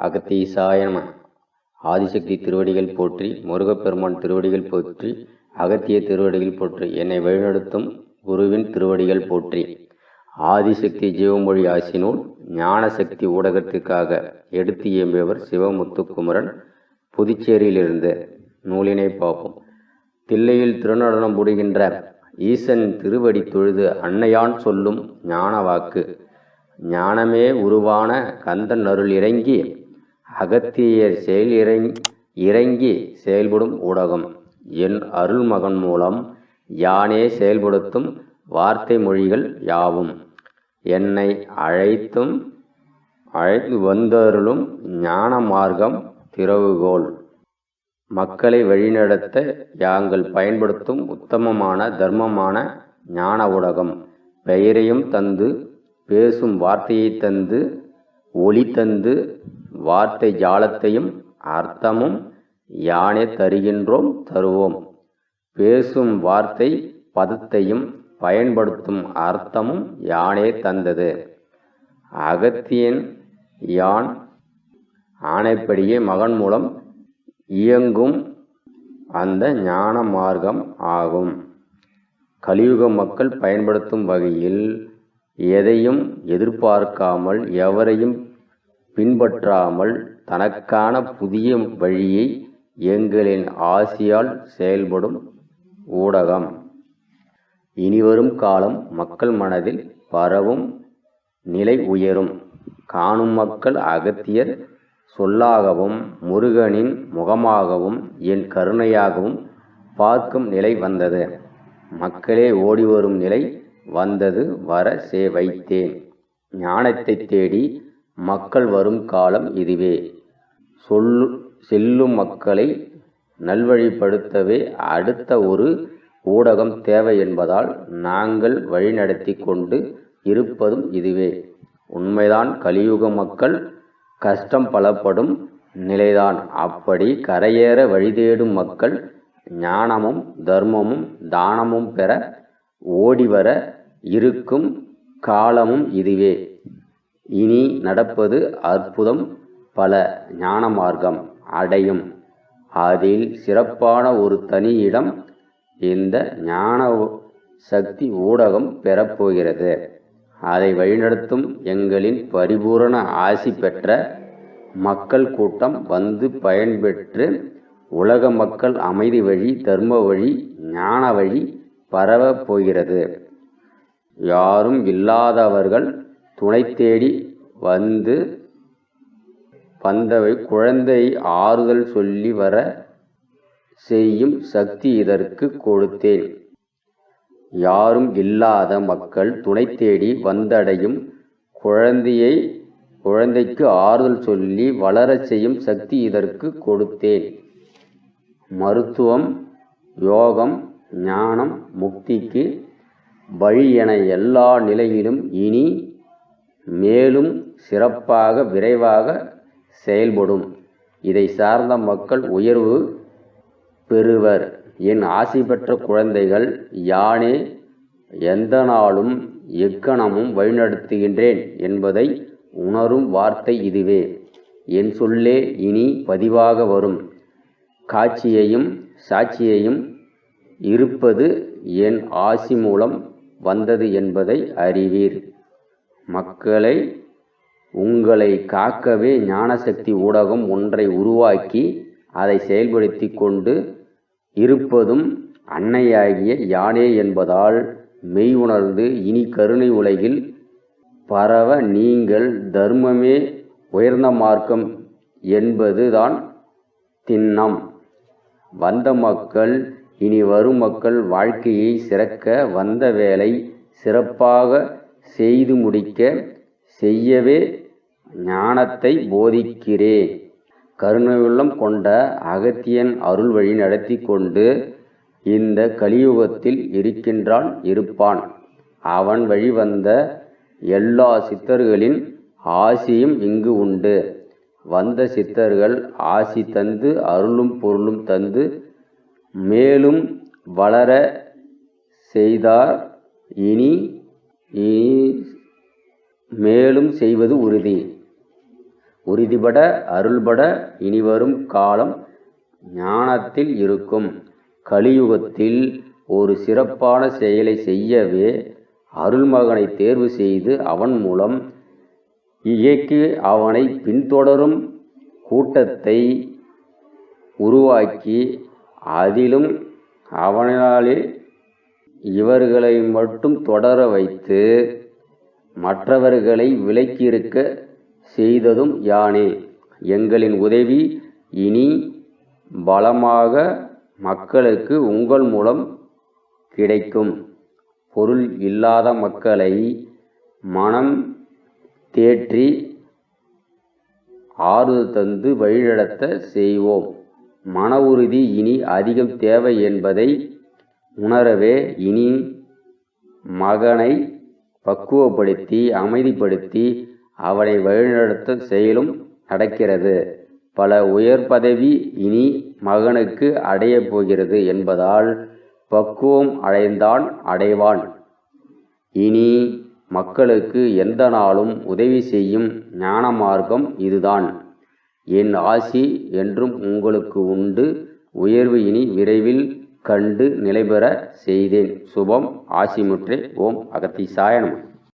அகத்தீசாய ஆதிசக்தி திருவடிகள் போற்றி முருகப்பெருமான் திருவடிகள் போற்றி அகத்திய திருவடிகள் போற்றி என்னை வழிநடத்தும் குருவின் திருவடிகள் போற்றி. ஆதிசக்தி ஜீவமொழி ஆசினூல் ஞானசக்தி ஊடகத்திற்காக எடுத்து இயம்பியவர் சிவமுத்துக்குமரன் புதுச்சேரியிலிருந்து நூலினை பார்ப்போம் தில்லையில் திருநடனம் புடுகின்ற ஈசன் திருவடி தொழுது அன்னையான் சொல்லும் ஞான வாக்கு ஞானமே உருவான கந்தன் அருள் இறங்கி அகத்தியர் செயல் இறங்கி இறங்கி செயல்படும் ஊடகம். என் அருள் மகன் மூலம் யானே செயல்படுத்தும் வார்த்தை மொழிகள் யாவும். என்னை அழைத்தும் அழைத்து வந்தருளும் ஞான மார்க்கம் திறவுகோல் மக்களை வழிநடத்த யாங்கள் பயன்படுத்தும் உத்தமமான தர்மமான ஞான ஊடகம். பெயரையும் தந்து பேசும் வார்த்தையை தந்து ஒளி தந்து வார்த்தை ஜாலத்தையும் அர்த்தமும் யானே தருகின்றோம் தருவோம். பேசும் வார்த்தை பதத்தையும் பயன்படுத்தும் அர்த்தமும் யானே தந்தது. அகத்தியன் யான் ஆணைப்படியே மகன் மூலம் இயங்கும் அந்த ஞான மார்க்கம் ஆகும். கலியுக மக்கள் பயன்படுத்தும் வகையில் எதையும் எதிர்பார்க்காமல் எவரையும் பின்பற்றாமல் தனக்கான புதிய வழியை எங்களின் ஆசியால் செயல்படும் ஊடகம். இனிவரும் காலம் மக்கள் மனதில் பரவும் நிலை உயரும். காணும் மக்கள் அகத்தியர் சொல்லாகவும் முருகனின் முகமாகவும் என் கருணையாகவும் பார்க்கும் நிலை வந்தது. மக்களே ஓடிவரும் நிலை வந்தது வர சே வைத்தேன். ஞானத்தை தேடி மக்கள் வரும் காலம் இதுவே. சொல்லு செல்லும் மக்களை நல்வழிப்படுத்தவே அடுத்த ஒரு ஊடகம் தேவை என்பதால் நாங்கள் வழிநடத்தி கொண்டு இருப்பதும் இதுவே. உண்மைதான் கலியுக மக்கள் கஷ்டம் பலப்படும் நிலைதான். அப்படி கரையேற வழிதேடும் மக்கள் ஞானமும் தர்மமும் தானமும் பெற ஓடிவர இருக்கும் காலமும் இதுவே. இனி நடப்பது அற்புதம் பல ஞான மார்க்கம் அடையும். அதில் சிறப்பான ஒரு தனி இடம் இந்த ஞான சக்தி ஊடகம் பெறப்போகிறது. அதை வழிநடத்தும் எங்களின் பரிபூரண ஆசி பெற்ற மக்கள் கூட்டம் வந்து பயன்பெற்று உலக மக்கள் அமைதி வழி தர்ம வழி ஞான வழி பரவப் போகிறது. யாரும் இல்லாதவர்கள் துணை தேடி வந்து வந்தவை குழந்தை ஆறுதல் சொல்லி வர செய்யும் சக்தி இதற்கு கொடுத்தேன். யாரும் இல்லாத மக்கள் துணை தேடி வந்தடையும் குழந்தையை குழந்தைக்கு ஆறுதல் சொல்லி வளர செய்யும் சக்தி இதற்கு கொடுத்தேன். மருத்துவம் யோகம் ஞானம் முக்திக்கு வழி என எல்லா நிலையிலும் இனி மேலும் சிறப்பாக விரைவாக செயல்படும். இதை சார்ந்த மக்கள் உயர்வு பெறுவர். என் ஆசி பெற்ற குழந்தைகள் யானே எந்த நாளும் எக்கணமும் வழிநடத்துகின்றேன் என்பதை உணரும் வார்த்தை இதுவே. என் சொல்லே இனி பதிவாக வரும். காட்சியையும் சாட்சியையும் இருப்பது என் ஆசி மூலம் வந்தது என்பதை அறிவீர். மக்களை உங்களை காக்கவே ஞானசக்தி ஊடகம் ஒன்றை உருவாக்கி அதை செயல்படுத்தி கொண்டு இருப்பதும் அன்னையாகிய யானே என்பதால் மெய் உணர்ந்து இனி கருணை உலகில் பரவ நீங்கள் தர்மமே உயர்ந்த மார்க்கம் என்பது தான் திண்ணம். வந்த மக்கள் இனி வரும் மக்கள் வாழ்க்கையை சிறக்க வந்த வேலை சிறப்பாக செய்து முடிக்க செய்யவே ஞானத்தை போதிக்கிறேன். கருணையுள்ளம் கொண்ட அகத்தியன் அருள் வழி நடத்தி கொண்டு இந்த கலியுகத்தில் இருக்கின்றான் இருப்பான். அவன் வழிவந்த எல்லா சித்தர்களின் ஆசியும் இங்கு உண்டு. வந்த சித்தர்கள் ஆசி தந்து அருளும் பொருளும் தந்து மேலும் வளர செய்தார். இனி இனி மேலும் செய்வது உறுதி. உறுதிபட அருள்பட இனிவரும் காலம் ஞானத்தில் இருக்கும். கலியுகத்தில் ஒரு சிறப்பான செயலை செய்யவே அருள்மகனை தேர்வு செய்து அவன் மூலம் இயக்கி அவனை பின்தொடரும் கூட்டத்தை உருவாக்கி அதிலும் அவனாலே இவர்களை மட்டும் தொடர வைத்து மற்றவர்களை விலக்கியிருக்க செய்ததும் யானே. எங்களின் உதவி இனி பலமாக மக்களுக்கு உங்கள் மூலம் கிடைக்கும். பொருள் இல்லாத மக்களை மனம் தேற்றி ஆறுதல் தந்து வழிநடத்த செய்வோம். மன உறுதி இனி அதிகம் தேவை என்பதை உணரவே இனி மகனை பக்குவப்படுத்தி அமைதிப்படுத்தி அவனை வழிநடத்த செயலும் நடக்கிறது. பல உயர் பதவி இனி மகனுக்கு அடையப் போகிறது என்பதால் பக்குவம் அடைந்தான் அடைவான். இனி மக்களுக்கு எந்த நாளும் உதவி செய்யும் ஞான மார்க்கம் இதுதான். என் ஆசி என்றும் உங்களுக்கு உண்டு. உயர்வு இனி விரைவில் கண்டு நிலைபெற செய்தேன். சுபம் ஆசிமுற்றே. ஓம் அகத்தி சாயனம்